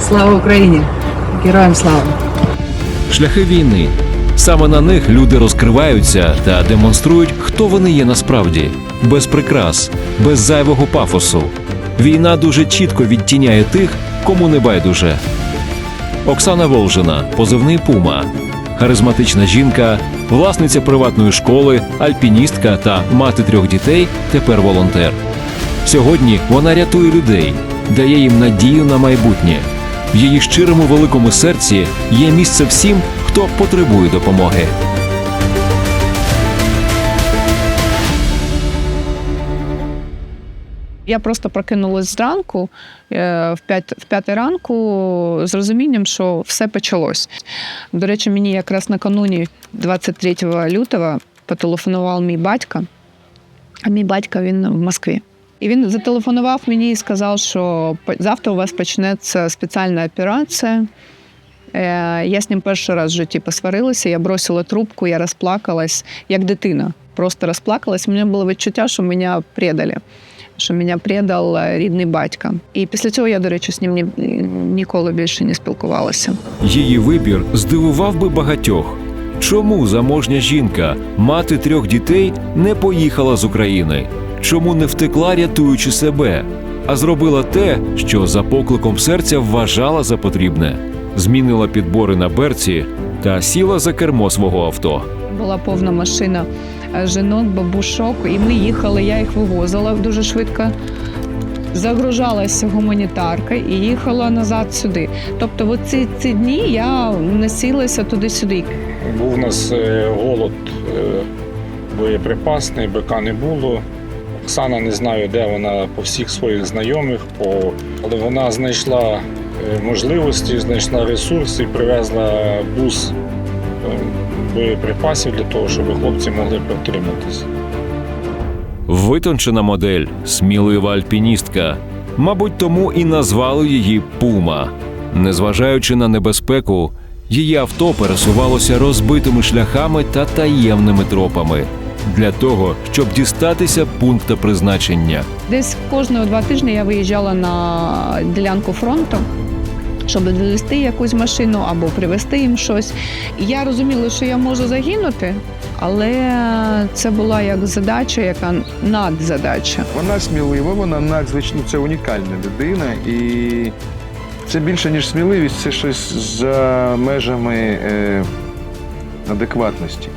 Слава Україні! Героям слава! Шляхи війни. Саме на них люди розкриваються та демонструють, хто вони є насправді, без прикрас, без зайвого пафосу. Війна дуже чітко відтіняє тих, кому не байдуже. Оксана Волжина, позивний Пума, харизматична жінка, власниця приватної школи, альпіністка та мати трьох дітей, тепер волонтер. Сьогодні вона рятує людей, дає їм надію на майбутнє. В її щирому великому серці є місце всім, хто потребує допомоги. Я просто прокинулась зранку е, в 5, в 5 ранку з розумінням, що все почалось. До речі, мені якраз накануні 23 лютого потелефонував мій батько, а мій батько він в Москві. І він зателефонував мені і сказав, що завтра у вас почнеться спеціальна операція. Е, Я з ним перший раз в житті посварилася, я бросила трубку, я розплакалась, як дитина. Просто розплакалась. У мене було відчуття, що мене предали, що мене предав е, рідний батько. І після цього я, до речі, з ним ні, ніколи більше не спілкувалася. Її вибір здивував би багатьох. Чому заможня жінка, мати трьох дітей, не поїхала з України? Чому не втекла, рятуючи себе, а зробила те, що за покликом серця вважала за потрібне? Змінила підбори на берці та сіла за кермо свого авто. Була повна машина жінок, бабушок, і ми їхали, я їх вивозила дуже швидко. Загружалася гуманітарка і їхала назад сюди. Тобто, от ці, ці дні я носилася туди-сюди. Був у нас е, голод е, боєприпасний, БК не було. Оксана не знаю, де вона по всіх своїх знайомих, по... але вона знайшла е, можливості, знайшла ресурси, привезла бус е, боєприпасів для того, щоб хлопці могли протриматися. Витончена модель, смілива альпіністка. Мабуть, тому і назвали її Пума. Незважаючи на небезпеку, її авто пересувалося розбитими шляхами та таємними тропами для того, щоб дістатися пункта призначення. Десь кожного два тижні я виїжджала на ділянку фронту, щоб довести якусь машину або привезти їм щось. І я розуміла, що я можу загинути, але це була як задача, яка надзадача. Вона смілива, вона надзвичайно це унікальна людина, і це більше, ніж сміливість, це щось за межами е, адекватності.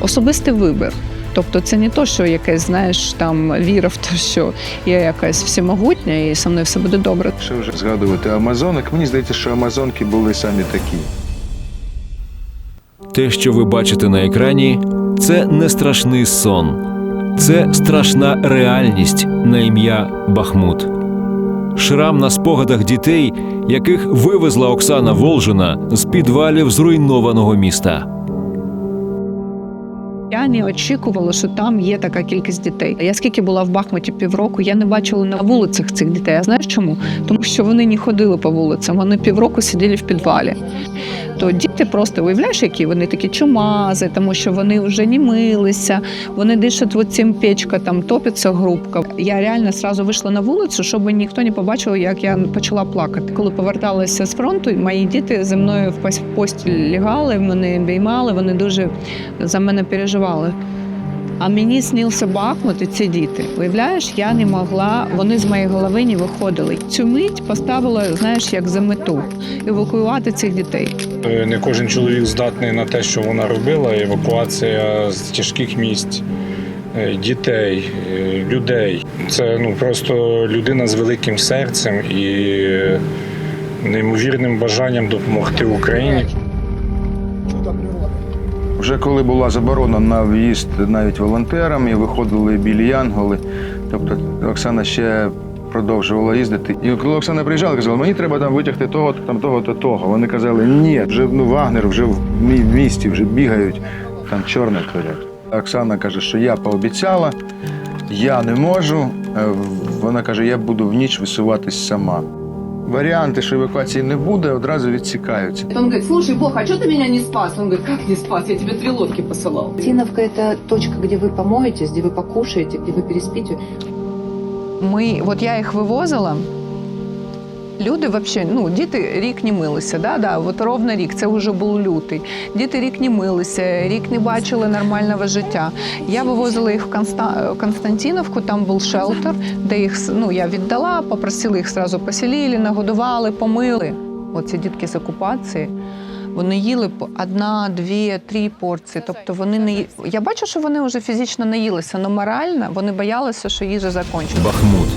Особистий вибір. Тобто це не то, що якесь, знаєш, там віра в те, що я якась всемогутня і со мною все буде добре. Якщо вже згадувати Амазонок, мені здається, що Амазонки були самі такі. Те, що ви бачите на екрані, це не страшний сон, це страшна реальність на ім'я Бахмут. Шрам на спогадах дітей, яких вивезла Оксана Волжина з підвалів зруйнованого міста. Я не очікувала, що там є така кількість дітей. Я скільки була в Бахмуті півроку, я не бачила на вулицях цих дітей. А знаєш чому? Тому що вони не ходили по вулицям, вони півроку сиділи в підвалі. То діти просто уявляєш, які вони такі чумази, тому що вони вже не милися, вони дишать в цим печка, там топиться грубка. Я реально сразу вийшла на вулицю, щоб ніхто не побачив, як я почала плакати. Коли поверталася з фронту, мої діти зі мною в постіль лягали, мене обіймали, вони дуже за мене переживали. А мені снився Бахмут і ці діти. Уявляєш, я не могла, вони з моєї голови не виходили. Цю мить поставила, знаєш, як за мету евакуювати цих дітей. Е, Не кожен чоловік здатний на те, що вона робила. Евакуація з тяжких місць е, дітей, е, людей. Це ну просто людина з великим серцем і неймовірним бажанням допомогти Україні. Вже коли була заборона на в'їзд навіть волонтерам, і виходили білі янголи, тобто Оксана ще продовжувала їздити. І коли Оксана приїжджала, казала, мені треба там витягти того, там того-то, того. Вони казали, ні, вже ну Вагнер вже в місті вже бігають, там чорне творять. Оксана каже, що я пообіцяла, я не можу. Е, Вона каже, я буду в ніч висуватись сама варіанти, що евакуації не буде, одразу відсікаються. Он говорит, слушай, Бог, а что ты меня не спас? Он говорит, как не спас? Я тебе три лодки посылал. Тиновка – это точка, где вы помоетесь, где вы покушаете, где вы переспите. Ми, от я їх вивозила. Люди взагалі, ну, діти рік не милися, да, да, от ровно рік, це вже був лютий. Діти рік не милися, рік не бачили нормального життя. Я вивозила їх в Конста... Константиновку, там був шелтер, де їх ну, я віддала, попросила їх одразу поселили, нагодували, помили. Оці дітки з окупації. Вони їли по одна, дві, три порції. Тобто вони не я бачу, що вони вже фізично наїлися, але морально вони боялися, що їжа закінчиться. Бахмут,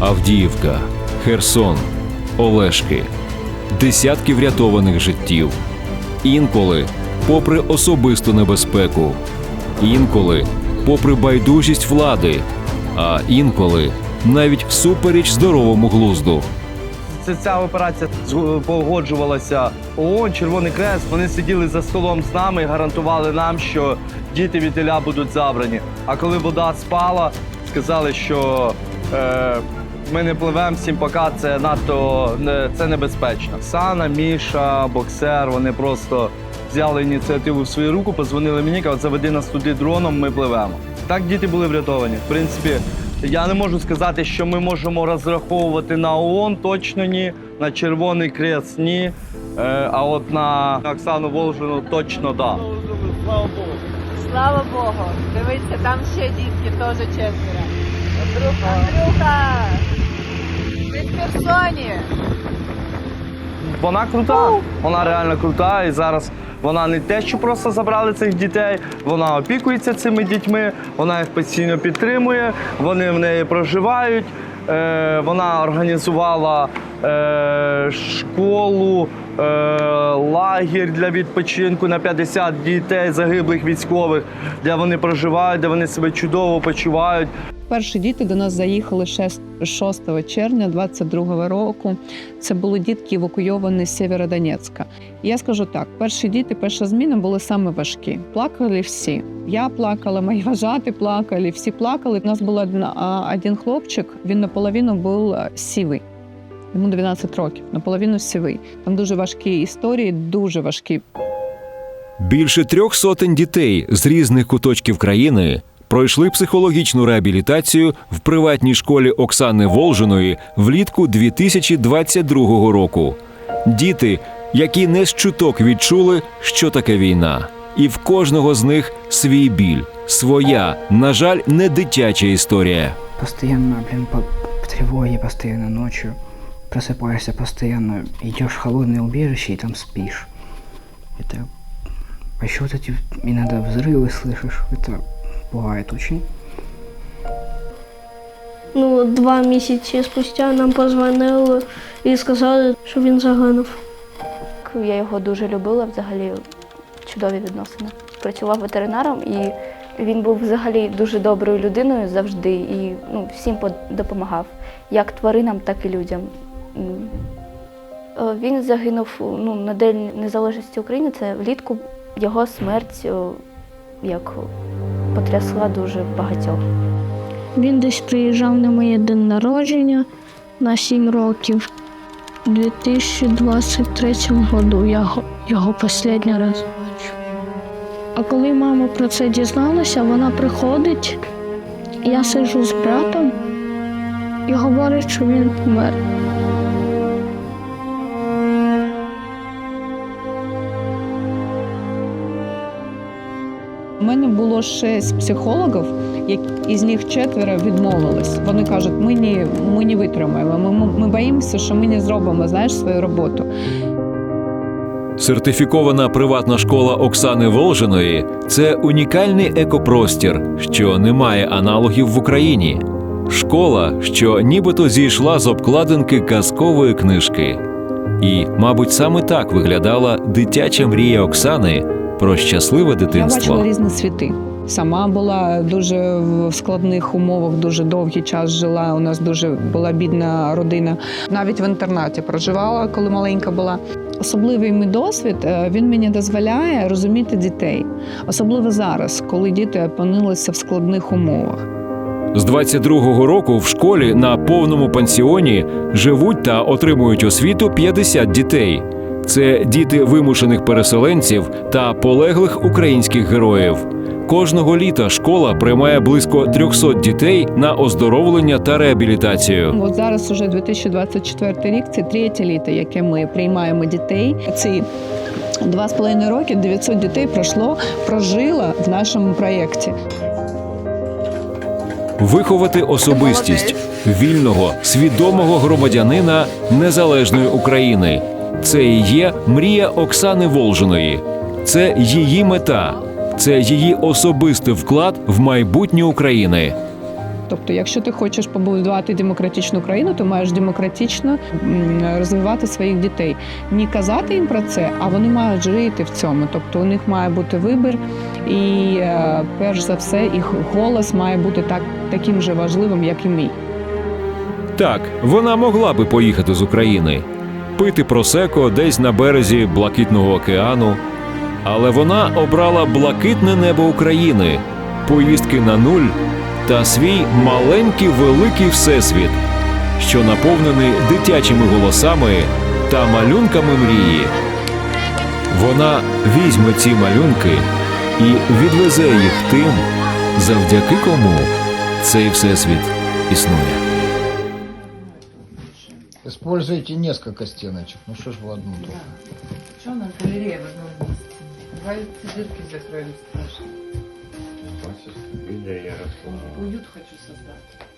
Авдіївка, Херсон, Олешки, десятки врятованих життів. Інколи, попри особисту небезпеку, інколи, попри байдужість влади, а інколи навіть всупереч здоровому глузду. Це ця операція погоджувалася ООН, Червоний Крест. Вони сиділи за столом з нами і гарантували нам, що діти від Іля будуть забрані. А коли вода спала, сказали, що е, ми не пливемо всім пока, це надто не, це небезпечно. Сана, Міша, боксер, вони просто взяли ініціативу в свою руку, позвонили мені, кажуть, заведи нас туди дроном, ми пливемо. Так діти були врятовані. В принципі, я не можу сказати, що ми можемо розраховувати на ООН, точно ні, на Червоний Крест ні. Е, а от на Оксану Волжину точно так. Да. Слава Богу. Дивіться, там ще дітки теж четверо. Андрюха. Андрюха! Вона крута, вона реально крута. І зараз вона не те, що просто забрали цих дітей, вона опікується цими дітьми, вона їх постійно підтримує, вони в неї проживають. Е, вона організувала школу, е, лагір для відпочинку на 50 дітей загиблих військових, де вони проживають, де вони себе чудово почувають. Перші діти до нас заїхали 6 6 червня 22 року. Це були дітки евакуйовані з Сєвєродонецька. Я скажу так: перші діти, перша зміна були саме важкі. Плакали всі. Я плакала, мої вважати плакали, всі плакали. У нас був один, хлопчик, він наполовину був сівий. Йому 12 років, наполовину сівий. Там дуже важкі історії, дуже важкі. Більше трьох сотень дітей з різних куточків країни пройшли психологічну реабілітацію в приватній школі Оксани Волжиної влітку 2022 року. Діти, які не з чуток відчули, що таке війна, і в кожного з них свій біль, своя, на жаль, не дитяча історія. Постоянно, блин, по, по тревоге, постоянно ночью Просыпаешься постоянно, идешь в холодное убежище и там спишь. Это... А еще вот эти иногда взрывы слышишь, это пугает очень. Ну, два місяці спустя нам позвонили і сказали, що він загинув. Я його дуже любила, взагалі чудові відносини. Працював ветеринаром і він був взагалі дуже доброю людиною завжди і ну, всім под- допомагав, як тваринам, так і людям. Е, Він загинув ну, на День Незалежності України. Це влітку його смерть як потрясла дуже багатьох. Він десь приїжджав на моє день народження на 7 років. У 2023 году я його, останній раз бачу. А коли мама про це дізналася, вона приходить, я сиджу з братом і говорить, що він помер. У мене було шість психологів, із них четверо відмовились. Вони кажуть, ми не, ми не витримаємо. Ми, ми, ми боїмося, що ми не зробимо знаєш, свою роботу. Сертифікована приватна школа Оксани Волжиної це унікальний екопростір, що не має аналогів в Україні. Школа, що нібито зійшла з обкладинки казкової книжки. І, мабуть, саме так виглядала дитяча мрія Оксани про щасливе дитинство. Я бачила різні світи. Сама була дуже в складних умовах, дуже довгий час жила. У нас дуже була бідна родина. Навіть в інтернаті проживала, коли маленька була. Особливий мій досвід е, він мені дозволяє розуміти дітей, особливо зараз, коли діти опинилися в складних умовах. З 22-го року в школі на повному пансіоні живуть та отримують освіту 50 дітей. Це діти вимушених переселенців та полеглих українських героїв. Кожного літа школа приймає близько 300 дітей на оздоровлення та реабілітацію. От зараз уже 2024 рік, це третє літо, яке ми приймаємо дітей. Ці два з половиною роки 900 дітей пройшло, прожило в нашому проєкті. Виховати особистість вільного, свідомого громадянина незалежної України. Це і є мрія Оксани Волжиної. Це її мета, це її особистий вклад в майбутнє України. Тобто, якщо ти хочеш побудувати демократичну країну, то маєш демократично розвивати своїх дітей. Не казати їм про це, а вони мають жити в цьому. Тобто у них має бути вибір, і е, перш за все їх голос має бути так, таким же важливим, як і мій. Так, вона могла би поїхати з України, пити просеко десь на березі Блакитного океану. Але вона обрала блакитне небо України, поїздки на нуль та свій маленький великий всесвіт, що наповнений дитячими голосами та малюнками мрії. Вона візьме ці малюнки і відвезе їх тим, завдяки кому цей всесвіт існує. Используйте несколько стеночек. Ну что ж в одну только. Что у нас галерея в одном месте? Два дырки закрыли страшно. Уют хочу создать.